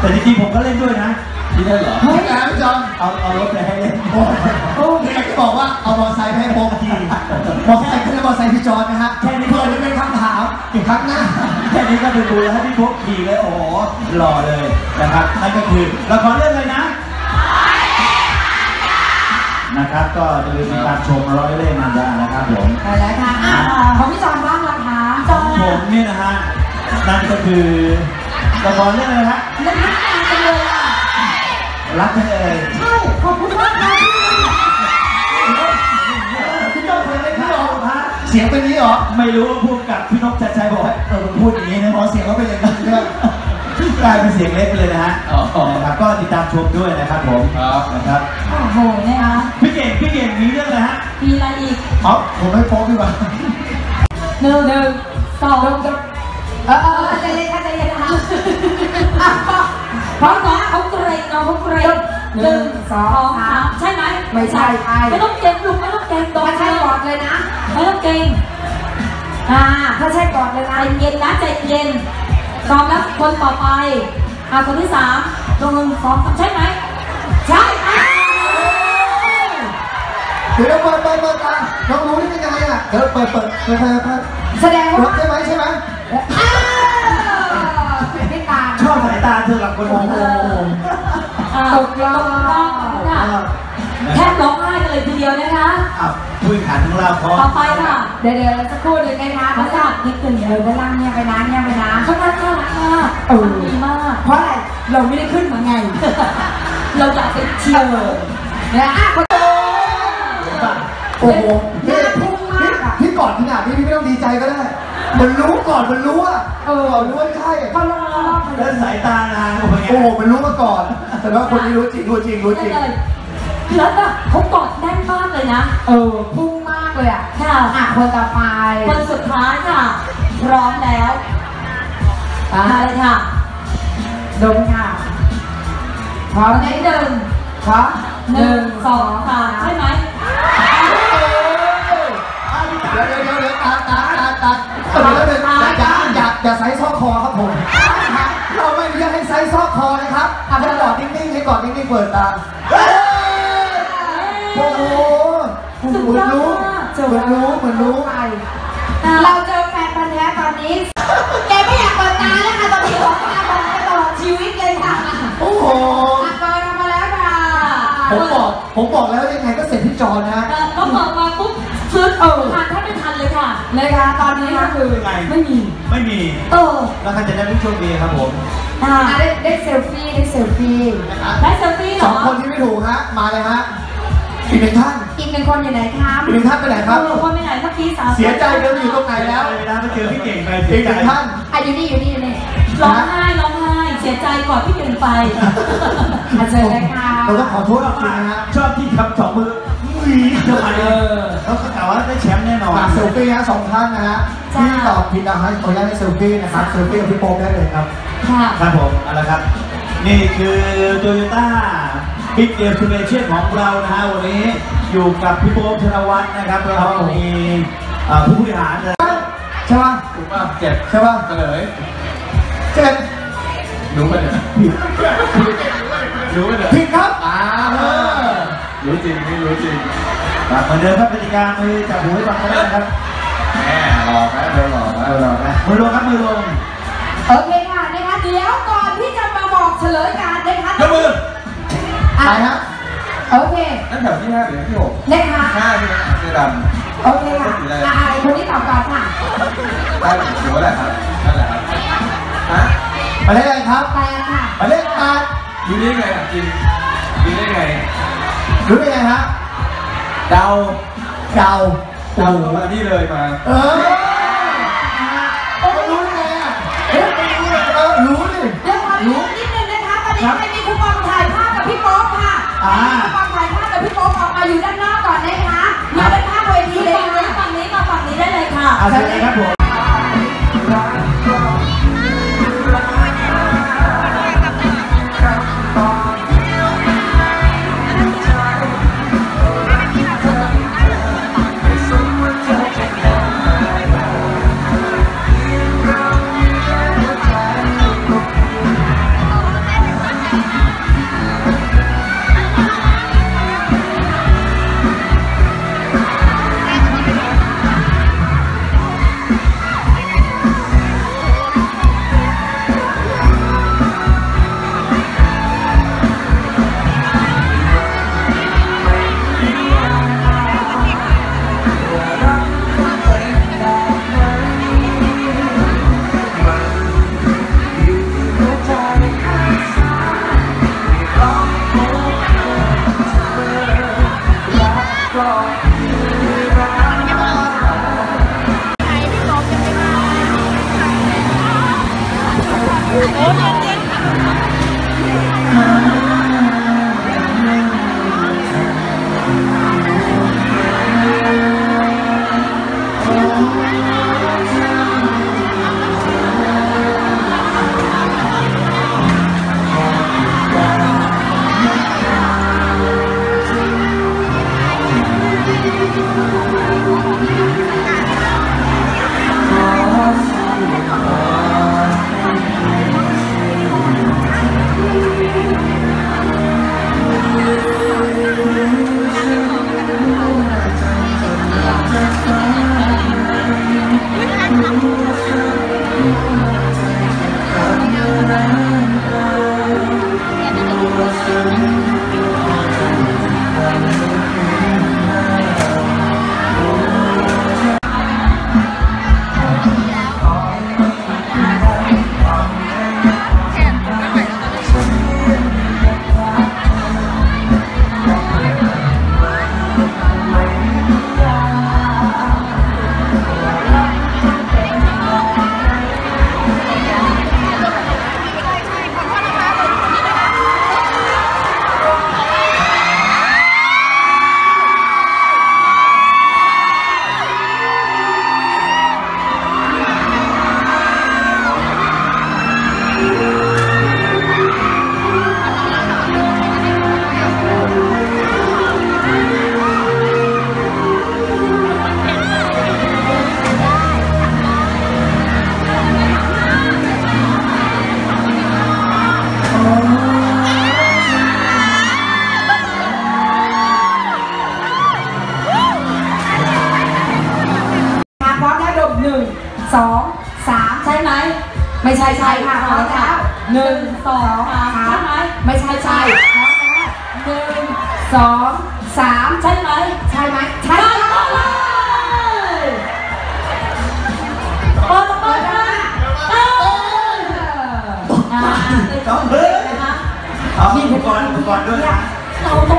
แต่จริงๆผมก็เล่นด้วยนะพี่ได้เหรอ เฮ้ยนะพี่จอนเอาเอารถไปให้เล่นโอ้ยอยากจะบอกว่าเอามอเตอร์ไซค์ไปให้โบขี่มอเตอร์ไซค์ขึ้นมอเตอร์ไซค์พี่จอนนะฮะแค่นี้เพื่อจะเป็นคำถามอีกครั้งหน้าแค่นี้ก็ดูดูแล้วให้พี่พกขี่เลยโอ้โหหล่อเลยนะครับนั่นก็คือละครเรื่องอะไรนะนะครับก็จะลืมติดตามชมร้อยเล่ห์มันดานะครับผมไปแล้วค่ะอะของพี่จอนบ้างล่ะคะจอนผมนี่นะฮะนั่นก็คือ ละครเรื่องอะไรฮะเล่นนักงานกันเลยอะรักกันเอ่ยใช่ขอบคุณมากค่ะพี่จอนเคยได้พี่จอนฮะเสียงเป็นนี้เหรอไม่รู้ว่าพูดกับพี่นกชัดชัยบอกว่าเออมึงพูดอย่างนี้นะขอเสียงเขาเป็นอย่างนี้ด้วยกลายเป็นเสียงเล็กไปเลยนะฮะอ๋อนะครับก็ติดตามชมด้วยนะครับผมครับนะครับโอ้โหนะคะพี่เก่งพี่เก่งมีเรื่องอะไรฮะมีอะไรอีกอ๋อผมไม่โป๊กดีกว่าหนึ่งหนึ่งสอง เออเออเออใจเย็นค่ะใจเย็นนะคะอะพราะน้องเขาเกรงน้องเขาเกรงหนึ่งสองสามใช่ไหมไม่ใช่ไม่ต้องเกรงลูกไม่ต้องเกรงตัวใช่กอดเลยนะไม่ต้องเกรงอ่าถ้าใช่กอดเลยใจนะเย็นนะใจเย็นพร้อมแล้วคนต่อไปอ่าคนที่สามลงหนึ่งสองสามใช่ไหมใช่อ่าเดี๋ยวเปิดเปิดเปิดตาน้องรู้ได้ยังไงอะเดี๋ยวเปิดเปิดเปิดเปิดแสดงว่าใช่ไหมใช่ไหม เป็นพี่ตาชอบสายตาเธอหลับคนโอ้โหอ่าตกรอบค่ะแทบร้องไห้กันเลยทีเดียวนะคะ อะผู้แข่งขันของเราพร้อต่อมไปค่ะ เดี๋ยวเดี๋ยวสักครู่หนึ่งนะคะเขาเขาจะจะนิดหนึ่งเออด้านล่างเนี่ยไปนะเนี่ยไปนะเขาน่ารักมากเออดีมาก เพราะอะไรเราไม่ได้ขึ้นมาไง เราอยากเป็นเชียร์เนี่ยอะคนโอ้โหหน้าพุ่งมากอะ พี่กอดขนาดนี้พี่ไม่ต้องดีใจก็ได้ มันรู้ก่อนมันรู้อะเออรู้ว่าใช่เขาลองรอบไปเลแล้วยสายตานางเป็นไงโอ้โหมันรู้มาก่อน แต่ว่าคนนี้รู้จริงรู้จริงรู้จริงเลยแล้วแบบเขากอดแน่นมากเลยนะ เออ พุ่งมากเลยอะค่ะ อะคนต่อไปคนสุดท้ายค่ะ พร้อมแล้วอะมาเลยค่ะดมค่ะพร้อมคนที่หนึ่งพร้อมหนึ่งสองสามใช่ไหม เดี๋ยวเดี๋ยวเดี๋ยวเดี๋ยวตาตา ตาตาเดี๋ยวเดี๋ยอย่าอย่าอย่าไซส์ซอกคอครับผม เราไม่อนุญาตให้ไซส์ซอกคอนะครับให้กอดนิ่งๆให้กอดนิ่งๆเปิดตาโอ้โหเหมือนรู้เหมือนรู้เหมือนรู้ไปเราเจอแฟนพันธ์แท้ตอนนี้ แกไม่อยากเปิดตาแล้วค่ะตอนนี้ของตาบอกไปตลอดชีวิตเลยค่ะ โอ้โหอะเปิดมาแล้วค่ะ ผมบอก ผมบอกแล้วยังไงก็เสร็จที่จอนะฮะเออก็เปิดมาปุ๊บซื้อเออทาน แทบไม่ทันเลยค่ะนะคะตอนนี้ก็คือเป็นไง ไม่มี ไม่มี เออ แล้วก็จะได้ผู้โชคดีครับผมอ่าอะได้ได้เซลฟี่ได้เซลฟี่ได้เซลฟี่เหรสอองคนที่ไม่ถูกฮะ มาเลยฮะอีกหนึ่งท่านอีกหนึ่งคนอยู่ไหนคะอีกหนึ่งท่านไปไหนครับเออคนไปไหนเมื่อกี้สามเสียใจเดินอยู่ตรงไหนแล้วเวลาไปเจอพี่เก่งไปอีเสียกหใจนึ่งท่านอะอยู่นี่อยู่นี่อยู่นี่ร้องไห้ร้องไห้เสียใจก่อนพี่เก่งไปอะเชิญเลยค่ะเราต้องขอโทษจริงๆนะฮะชอบที่คำสองมือ วีเข้ามาเออเขาก็กล่าวว่าได้แชมป์แน่นอนฝากเซลฟี่นะสองท่านนะฮะจ้าที่ตอบผิดนะฮะขออนุญาตให้เซลฟี่นะครับเซลฟี่กับพี่โป๊ปได้เลยครับค่ะครับผมเอาละครับ นี่คือโตโยต้าบิ๊กเดลซูเ t ชั่นของเรานะฮะวันนี้อยู่กับพี่โป๊ปธนวัฒน์นะครับแล้วก็มีเอ่อผู้บริหารนะใช่ป่ะถูกป่ะเจ็บใช่ป่ะเฉลยเจ็ดรู้ป่ะเนี่ยรู้ป่ะเนี่ยผิดครับอ่าเออ รู้จริงไม่รู้จริงครับเหมือนเดิมครับกติกามือจับหูให้ฟังกันได้นะครับแหมหลอกนะโดนหลอกนะเอาเรานะมือลงครับมือลงโอเคค่ะนะคะเดี๋ยวก่อนที่จะมาบอกเฉลยการนะคะยกมือใครฮะโอเคนั่นแถวที่ห้าหรือที่หกนะคะห้าใช่ไหมเสื้อดโอเคค่ะอะอะคนที่ตอบก่อนค่ะำได้หรือว่าอะไรครับนั่นแหละครับฮะหมายเลขอะไรครับแปดค่ะหมายเลขแปดรู้ได้ไงอะจริงรู้ได้ไง รู้ได้ไงฮะเดาเดาเดามานี่เลยมา เออโอ้รู้ได้ไงอะเฮ้ยไม่รู้เลยเออรู้ดิ เดี๋ยวขอรู้นิดนึงนะคะตอนนี้ไม่มีคูปองถ่ายภาพกับพี่โป๊ปค่ะอ่าคูปองถ่ายภาพกับพี่โป๊ปออกมาอยู่ด้านนอกก่อนนะคะมาเป็นภาพเวทีเลยฝั่งนี้ค่ะฝั่งนี้มาฝั่งนี้ได้เลยค่ะ เอาเชิญเลยครับผม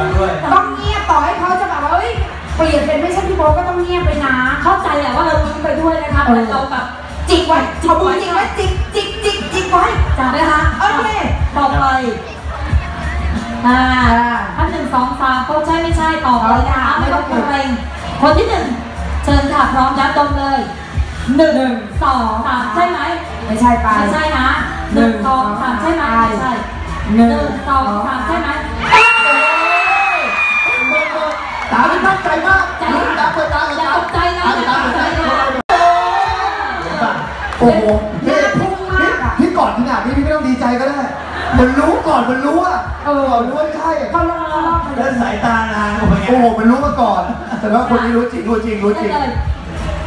เราอุปต้องกรณ์ด้วยต้องเงียบต่อให้เขาจะแบบว่าเอ้ยเปลี่ยนเป็นไม่ใช่พี่โบก็ต้องเงียบไปนะเข้าใจแหละว่าเราลุ้นไปด้วยนะคะแต่เราแบบจิกไว้เอามือจิกไว้จิกจิกจิกจิกไว้จับนะคะโอเคต่อไปอ่าท่านหนึ่งสองสามเขาใช่ไม่ใช่ตอบเลยนะคะไม่ต้องเกรงคนที่หนึ่งเชิญค่ะพร้อมแล้วดมเลยหนึ่งสองสามใช่ไหมไม่ใช่ไปไม่ใช่นะหนึ่งสองสามใช่ไหมไม่ใช่หนึ่งสองสามใช่ไหม ตาที่ตั้งใจมากใจตาเปิดตาอย่าตกใจนะอย่าตกใจนะโอ้โหพี่พี่งมากพี่ก่อนขนาดนี้พี่ไม่ต้องดีใจก็ได้ มันรู้ก่อนมันรู้อะเออรู้ว่าใช่เขาลองลองลองเดินสายตานางโอ้โหมันรู้มาก่อน แต่ว่าคนนี้รู้จริงรู้จริงรู้จริง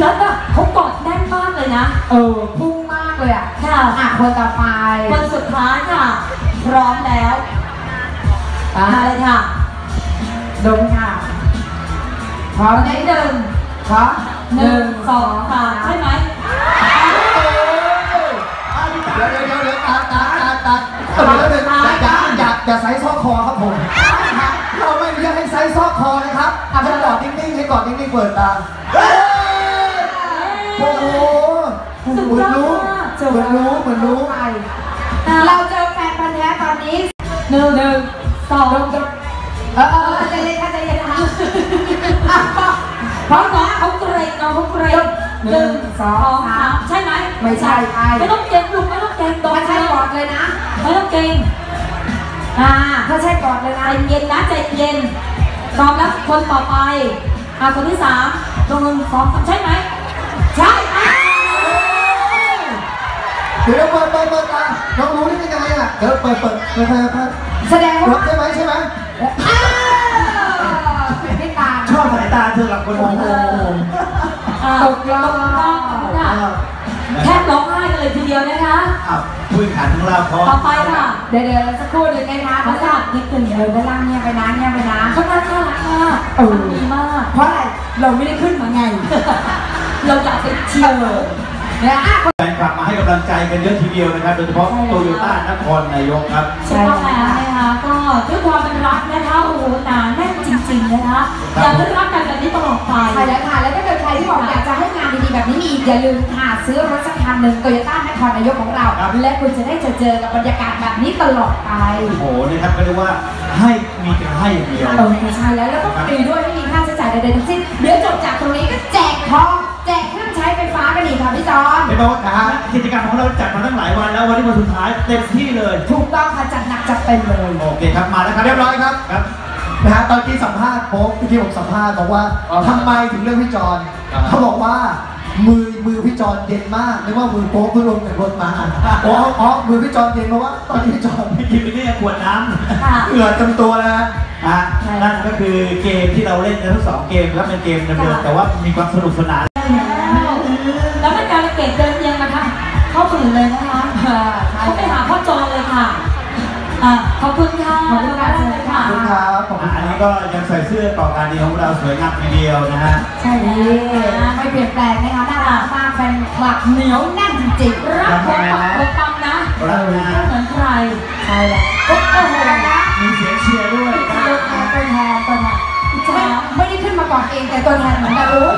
แล้วแบบเขากอดแน่นมากเลยนะ เออ พุ่งมากเลยอะค่ะอะคนต่อไปคนสุดท้ายค่ะ พร้อมแล้วมาเลยค่ะดมค่ะ พร้อมคนไหมที่หนึ่งพร้อมหนึ่งสองสามใช่ไหมเดี๋ยวเดี๋ยวเดี๋ยวเดี๋ยวตาตาตาตาเดี๋ยวเดี๋ยวอย่าอย่าอย่าไซส์ซอกคอครับผมเราไม่อนุญาตให้ไซส์ซอกคอนะครับให้กอดนิ่งๆให้กอดนิ่งๆเปิดตาโอ้โหเหมือนรู้เหมือนรู้เหมือนรู้ไปเราเจอแฟนพันธ์แท้ตอนนี้หนึ่งหนึ่งสองดมดมเออเออเออใจเย็นค่ะใจเย็นนะคะอะ พร้อมน้องนะเขาเกรงน้องเขาเกรงหนึ่งสองสามใช่ไหมไม่ใช่ใช่ไม่ต้องเกรงลูกไม่ต้องเกรงตรงไม่ใช่เลยกอดเลยนะไม่ต้องเกรงอ่าถ้าใช่กอดเลยใจนะเย็นนะใจเย็นพร้อมแล้วคนต่อไปอ่าคนที่สามตรงหนึ่งสองสามใช่ไหมใช่อะเดี๋ยวเปิดเปิดเปิดตาน้องรู้ได้ยังไงอะเดี๋ยวเปิดเปิดเปิดเปิดเปิดแสดงรับว่าใช่ไหมใช่ไหม ตาเธอหลับคนมองโอ้โหอ่าตกรอบตกรอบค่ะแทบร้องไห้กันเลยทีเดียวนะคะอ้าวผู้แข่งขันของเราพร้อมต่อไปค่ะ เดี๋ยวเดี๋ยวสักครู่หนึ่งนะคะเพราะว่านิดหนึ่งเดินไปล่างเนี่ยไปนะเนี่ยไปนะข้างหน้าน่ารักมากเออ ดีมาก เพราะอะไรเราไม่ได้ขึ้นมาไง เราอยากเป็นเชียร์เนี่ยอะ แฟนคลับมาให้กำลังใจกันเยอะทีเดียวนะครับ โดยเฉพาะโตโยต้านครนายกครับ ใช่ต้องแล้ว นะคะก็ด้วยความเป็นรักนะคะโอ้โหหนาแน่นจริงๆนะคะอยากให้รักกันแบบนี้ตลอดไป ใช่แล้วค่ะ แล้วถ้าเกิดใครที่บอกอยากจะให้งานดีๆแบบนี้มีอีกอย่าลืมค่ะซื้อรถสักคันหนึ่งโตโยต้านครนายกของเราและคุณจะได้เจอเจอกับบรรยากาศแบบนี้ตลอดไปโอ้โหนะครับก็เรียกว่าให้มีแต่ให้อย่างเดียว เออใช่แล้วแล้วก็ฟรีด้วยไม่มีค่าใช้จ่ายใดๆทั้งสิ้นเดี๋ยวจบจากตรงนี้ก็แจกทองแจกเครื่องใช้ไฟฟ้ากันอีกค่ะพี่จอนเห็นบอกว่ากิจกรรมของเราจัดมาตั้งหลายวันแล้ววันนี้วันสุดท้าย เต็มที่เลยถูกต้องค่ะจัดหนักจัดเต็มเลยโอเคครับมาแล้วครับเรียบร้อยครับครับนะฮะตอนที่สัมภาษณ์ผมที่ผมสัมภาษณ์บอกว่าทำไมถึงเลือกพี่จอนเขาบอกว่ามือมือพี่จอนเย็นมากนึกว่ามือโป๊กเพิ่งลงจากรถมาอ๋ออ๋อมือพี่จอนเย็นเพราะว่าตอนที่พี่จอนพี่กินไปเนี่ยขวดน้ำค่ะเหงื่อเต็มตัวแล้วฮะอะนั่นก็คือเกมที่เราเล่นกันทั้งสองเกมแล้วเป็นเกมเดิมๆแต่ว่ามีความสนุกสนาน อะขอบคุณค่ะขอบคุณค่ะเชิญค่ะขอบคุณครับขอบคุณอันคนี้รับก็ยังใส่เสื้อต่อการดีของเราสวยงามทีเดียวนะฮะ ใช่แล้วไม่เปลี่ยนแปลงนะคะน่ารักมากแฟนคลับเหนียวแน่นจริงๆรักโคปักโคปังนะรักนะไม่เหมือนใครใช่แล้วโอ้โหนะมีเสียงเชียร์ด้วยตัวแทนตัวแทนตัวแทนไม่ไม่ได้ขึ้นมาก่อนเองแต่ตัวแทนเหมือนกันโอ้ย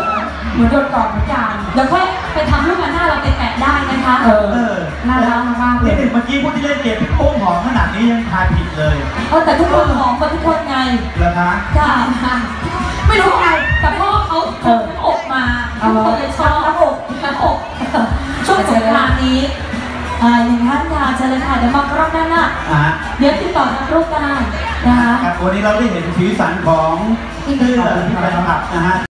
เหมือนโดนก่อนเหมือนกันเดี๋ยวค่อยไปทำรูปมาหน้าเราไปแปะได้นะคะเออเออน่ารักมากๆเลนี่ยเมื่อกี้ผู้ที่เล่นเกมพี่โป้งหอมขนาดนี้ยังทายผิดเลยเออแต่ทุกคนหอมกว่าทุกคนไงเหรอคะค่ะไม่รู้ไงแต่พ่อเขาทนน้ำอกมาทุกคนเลยชอบน้ำอกน้ำอกช่วงสงกรานต์นี้อ่าอย่างท่านค่ะเชิญเลยค่ะเดี๋ยวมารอบหน้าหน้าอะเดี๋ยวติดต่อทางรูปได้นะคะ ครับวันนี้เราได้เห็นสีสันของเสื้อที่แฟนคลับนะฮะ